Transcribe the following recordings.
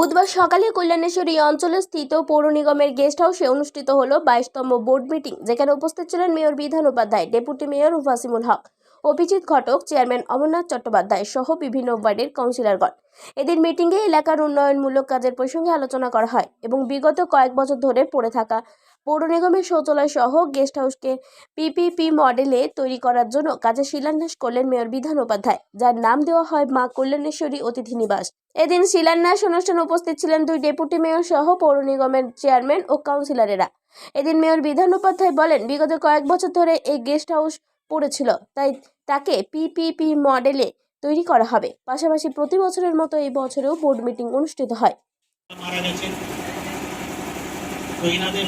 বুধবার সকালে কল্যাণেশ্বরী অঞ্চলে স্থিত পৌর নিগমের গেস্ট হাউসে অনুষ্ঠিত হল বাইশতম বোর্ড মিটিং, যেখানে উপস্থিত ছিলেন mayor Bidhan Upadhyay, deputy mayor Wasimul Haque, Abhijit Ghatak, chairman Amarnath Chattopadhyay সহ বিভিন্ন ওয়ার্ডের কাউন্সিলরগণ। এদিন মিটিংয়ে এলাকার উন্নয়নমূলক কাজের প্রসঙ্গে আলোচনা করা হয় এবং বিগত কয়েক বছর ধরে পড়ে থাকা পৌর নিগমের শৌচালয় সহ গেস্ট হাউসকে পিপিপি মডেলে তৈরি করার জন্য কাজের শিলান্যাস করলেন মেয়র বিধান উপাধ্যায়, যার নাম দেওয়া হয় মা কল্যাণেশ্বরী অতিথি নিবাস। এদিন শিলান্যাস অনুষ্ঠানে উপস্থিত ছিলেন দুই ডেপুটি মেয়র সহ পৌর নিগমের চেয়ারম্যান ও কাউন্সিলরেরা। এদিন মেয়র বিধান উপাধ্যায় বলেন, বিগত কয়েক বছর ধরে এই গেস্ট হাউস পড়েছিল, তাই তাকে পিপিপি মডেলে তৈরি করা হবে। পাশাপাশি প্রতি বছরের মতো এই বছরেও বোর্ড মিটিং অনুষ্ঠিত হয়। মারা গেছেন। তো এনাদের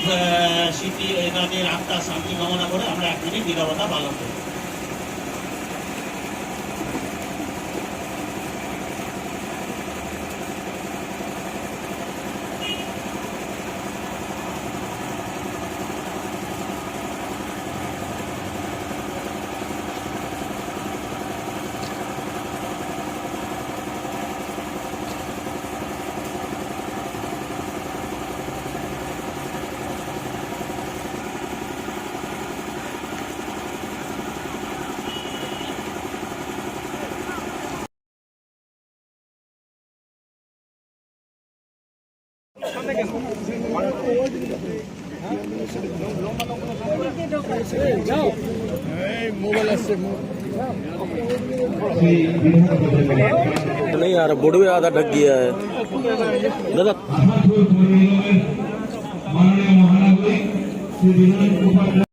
স্মৃতি এনাদের আত্মার শান্তি কামনা করে আমরা এক মিনিট নিরবতা পালন করি। नहीं यार बोर्ड भी आधा ढक गया है दादा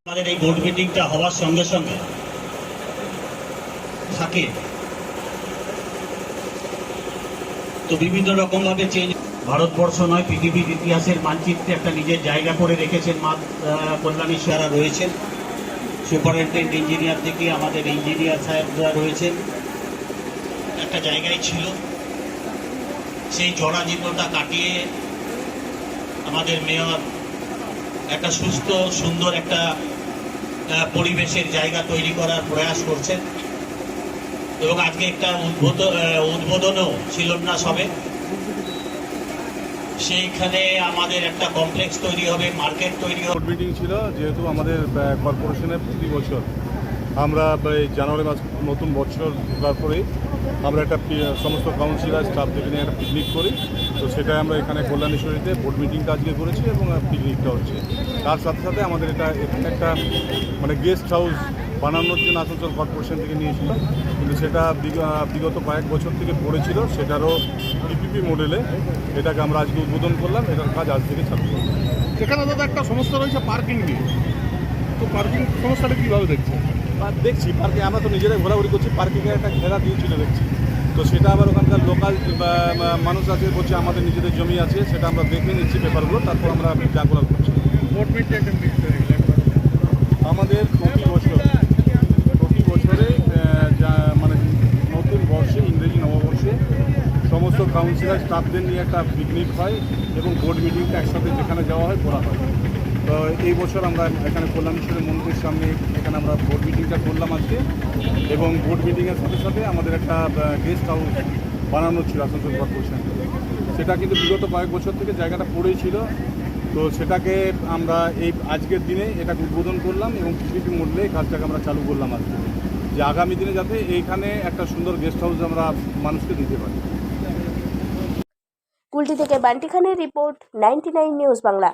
আমাদের এই বোর্ড মিটিংটা হওয়ার সঙ্গে সঙ্গে থাকে তো বিভিন্ন রকম ভাবে চেঞ্জ ভারতবর্ষ নয় পৃথিবীর ইতিহাসের মানচিত্রে একটা নিজের জায়গা করে রেখেছেন মা আহ, কল্যাণেশ্বরা রয়েছেন। সুপারিনটেন্ডেন্ট ইঞ্জিনিয়ার থেকে আমাদের ইঞ্জিনিয়ার সাহেবরা রয়েছেন। একটা জায়গায় ছিল। সেই জরাজীর্ণতা কাটিয়ে আমাদের মেয়র একটা সুস্থ সুন্দর একটা পরিবেশের জায়গা তৈরি করার প্রয়াস করছেন। এবং আজকে একটা উদ্বোধন উদ্বোধনও ছিল না হবে সেইখানে আমাদের একটা কমপ্লেক্স তৈরি হবে, মার্কেট তৈরি হবে। মিটিং ছিল, যেহেতু আমাদের কর্পোরেশনের প্রতি বছর। আমরা জানুয়ারি মাস, নতুন বছর ঢোকার পরেই আমরা একটা সমস্ত কাউন্সিলার স্টাফদেরকে নিয়ে একটা পিকনিক করি। তো সেটা আমরা এখানে কল্যাণেশ্বরীতে বোর্ড মিটিংটা আজকে করেছি এবং পিকনিকটা হচ্ছে। তার সাথে সাথে আমাদের এটা একটা মানে গেস্ট হাউস বানানোর জন্য আসানসোল কর্পোরেশন থেকে নিয়েছিল। কিন্তু সেটা বিগত কয়েক বছর থেকে পড়েছিল সেটারও পিপিপি মডেলে এটাকে আমরা আজকে উদ্বোধন করলাম এটার কাজ আজ থেকে চালু করলাম। সেখানে দাদা একটা সমস্যা রয়েছে পার্কিং নিয়ে। তো পার্কিং সমস্যাটা কীভাবে দেখছে দেখছি পার্কে আমরা তো নিজেরাই ঘোরাঘুরি করছি পার্কিংয়ে একটা ঘেরা দিয়েছিল দেখছি। তো সেটা আবার ওখানকার লোকাল মানুষ আছে বলছে আমাদের নিজেদের জমি আছে সেটা আমরা দেখে নিচ্ছি পেপারগুলো তারপর আমরা যা করার করছি। আমাদের প্রতি বছর প্রতি বছরে আহ, যা মানে নতুন বর্ষে ইংরেজি নববর্ষে সমস্ত কাউন্সিলর স্টাফদের নিয়ে একটা পিকনিক হয় এবং বোর্ড মিটিংটা একসাথে যেখানে যাওয়া হয় করা হয়। তো এই বছর আমরা এখানে কল্যাণেশ্বরের মন্দিরের সামনে এখানে আমরা বোর্ড মিটিংটা করলাম আজকে এবং বোর্ড মিটিংয়ের সাথে সাথে আমাদের একটা গেস্ট হাউস বানানো ছিল আসানসোল কর্পোরেশন সেটা কিন্তু বিগত কয়েক বছর থেকে জায়গাটা পড়েই ছিল। তো সেটাকে আমরা এই আজকের দিনে এটাকে উদ্বোধন করলাম এবং পিপিপি মূল্যে এই কাজটাকে আমরা চালু করলাম আজকে। যে আগামী দিনে যাতে এইখানে একটা সুন্দর গেস্ট হাউস আমরা মানুষকে দিতে পারি। কুলটি থেকে বান্টি খানের রিপোর্ট নাইনটি নিউজ বাংলা।